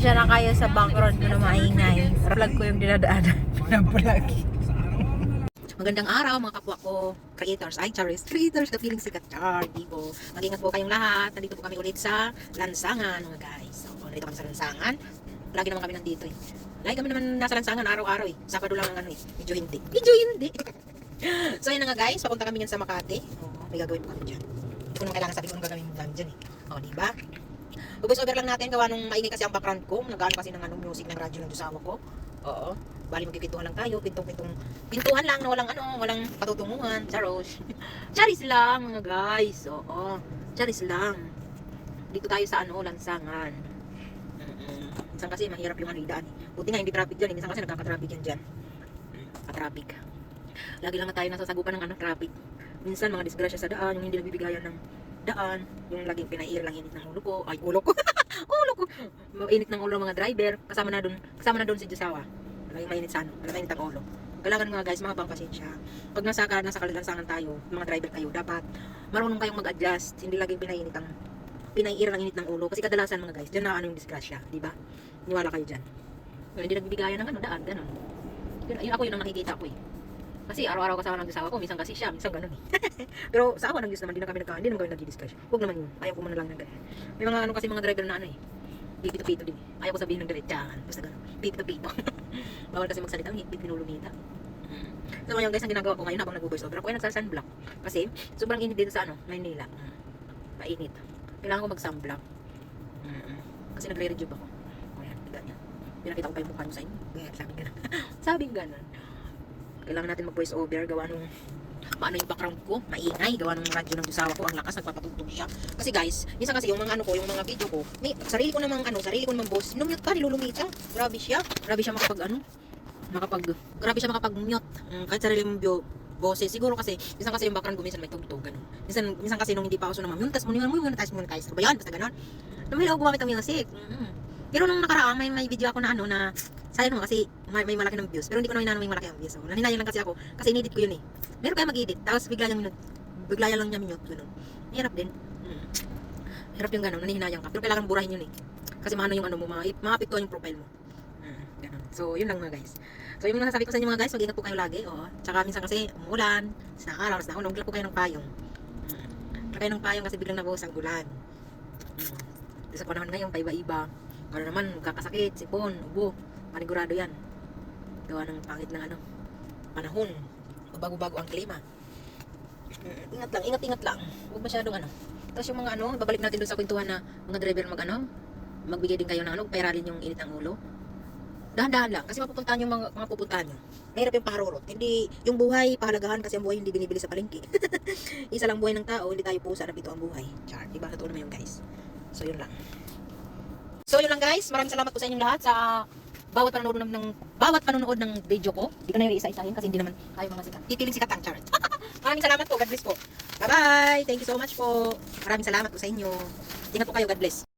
Siya na kayo sa background ko na maingay. Vlog ko yung dinadaanan. Pinabulag. Magandang araw mga kapwa ko, creators, ay charis, creators, the feeling sikat, char, dibo. Mag-ingat po kayong lahat. Nandito po kami ulit sa Lansangan, mga guys. So, nandito kami sa Lansangan. Lagi naman kami nandito eh. Lagi kami naman nasa Lansangan araw-araw eh. Sabado lang ang ano eh. Medyo hindi. Medyo hindi. so, yun na nga guys. Papunta kami yan sa Makati. Oh, may gagawin po kami dyan. Nang kailangan sabi ko anong gagawin mo dyan eh. O, oh, Ubus over lang natin gawa nung maingay kasi ang background ko. Nag-ano kasi ng ano, music ng radyo ng josawa ko. Oo. Bali magkikwentuhan lang tayo, pintong-pintong pintuhan lang na walang ano, walang patutunguhan. Charos. Charis lang mga guys. Oo. Charis lang. Dito tayo sa ano, lansangan. Minsan kasi mahirap yung ano, daan. Buti nga hindi traffic dyan. eh. Minsan kasi nagkaka-traffic yan dyan. Ka-traffic. Lagi lang tayo nasasagupan ng ano, traffic. Minsan mga disgrasya sa daan, yung hindi nagbibigayan ng daan, yung laging pinair lang init ng ulo ko. Ay, ulo ko. ulo ko. Init ng ulo ng mga driver. Kasama na dun, kasama na dun si Josawa. Laging mainit sa ano, mainit ang ulo. Kailangan mga guys, mga pasensya. Pag nasa, nasa kalilansangan tayo, mga driver kayo, dapat marunong kayong mag-adjust. Hindi laging pinainit ang pinaiir ng init ng ulo. Kasi kadalasan mga guys, dyan na ano yung disgrasya, di ba? Niwala kayo dyan. Well, hindi nagbibigayan ng ano, daan, ganun. Yun, yun ako yun ang nakikita ko eh. Kasi araw-araw kasama ng asawa ko, minsan kasi siya, minsan ganun eh. Pero sa awa ng Diyos naman, hindi na kami nagka, hindi naman kami nag-discuss. Huwag naman yun. Ayaw ko muna lang ng ganun. May mga ano kasi mga driver na ano eh. Pipito-pito din eh. Ayaw ko sabihin ng diretsahan. Basta ganun. Pipito-pito. Bawal kasi magsalita ng higpit pinulumita. So ngayon guys, ang ginagawa ko ngayon habang nag-voice over ako ay nagsa-sunblock. Kasi sobrang init dito sa ano, Maynila. Mainit. Kailangan ko mag-sunblock. Kasi nagre-rejuve ako. Ayan, niya. Pinakita ko pa yung mukha niyo sa inyo. Ganyan, sabing ganun. sabing ganun. Kailangan natin mag-voice over, gawa nung maano yung background ko, maingay, gawa ng radyo ng dusawa ko, ang lakas, nagpapatugtog siya. Kasi guys, minsan kasi yung mga ano ko, yung mga video ko, may sarili ko namang ano, sarili ko namang boss, numute pa, nilulumita. Grabe siya. Grabe siya makapag ano, makapag, grabe siya makapag-mute. Mm, kahit sarili mong bio, boses. Siguro kasi, minsan kasi yung background ko, minsan may tugtog, ganun. Minsan, minsan kasi nung hindi pa ako so naman, tas mo mo mo tas mo guys. Ano ba yan? Basta ganun. Namahil ako gumamit ng music. Mm-hmm. Pero nung nakaraan, may, may video ako na ano, na, sayang naman kasi may, may malaki ng views. Pero hindi ko naman may malaki ang views. So, naninayang lang kasi ako, kasi inedit ko yun eh. Meron kaya mag-edit, tapos bigla minute, bigla lang niya minute, ganun. Hirap din. Mm. Hirap yung ganun, nanihinayang ka. Pero kailangan burahin yun eh. Kasi maano yung ano mo, maapektuhan yung profile mo. Mm, ganun. So, yun lang mga guys. So, yung nasasabi ko sa inyo mga guys, mag-ingat po kayo lagi. Oh. Tsaka minsan kasi umuulan, sa araw, sa ulan, po kayo ng payong. Mm. Huwag kayo ng payong kasi biglang nabuhos ang ulan. Mm. Sa panahon ngayon, paiba-iba. Ano naman, kakasakit, sipon, ubo. Panigurado yan. Gawa ng pangit ng ano, panahon. Bago-bago ang klima. Mm, Ingat lang, ingat-ingat lang. Huwag masyadong ano. Tapos yung mga ano, babalik natin doon sa kwentuhan na mga driver mag ano, magbigay din kayo ng ano, pera rin yung init ng ulo. Dahan-dahan lang, kasi mapupuntahan yung mga, mga pupuntahan nyo. Mahirap yung parurot. Hindi, yung buhay, pahalagahan kasi ang buhay hindi binibili sa palengke. Isa lang buhay ng tao, hindi tayo pusa na pito ang buhay. Char, diba? Totoo naman yun guys. So yun lang. So yun lang guys, maraming salamat po sa inyong lahat sa bawat panonood ng, ng bawat panonood ng video ko. Hindi ko na yung isa-isahin kasi hindi naman tayo mga sikat. Titiling sikat ang chart. maraming salamat po. God bless po. Bye-bye. Thank you so much po. Maraming salamat po sa inyo. Ingat po kayo. God bless.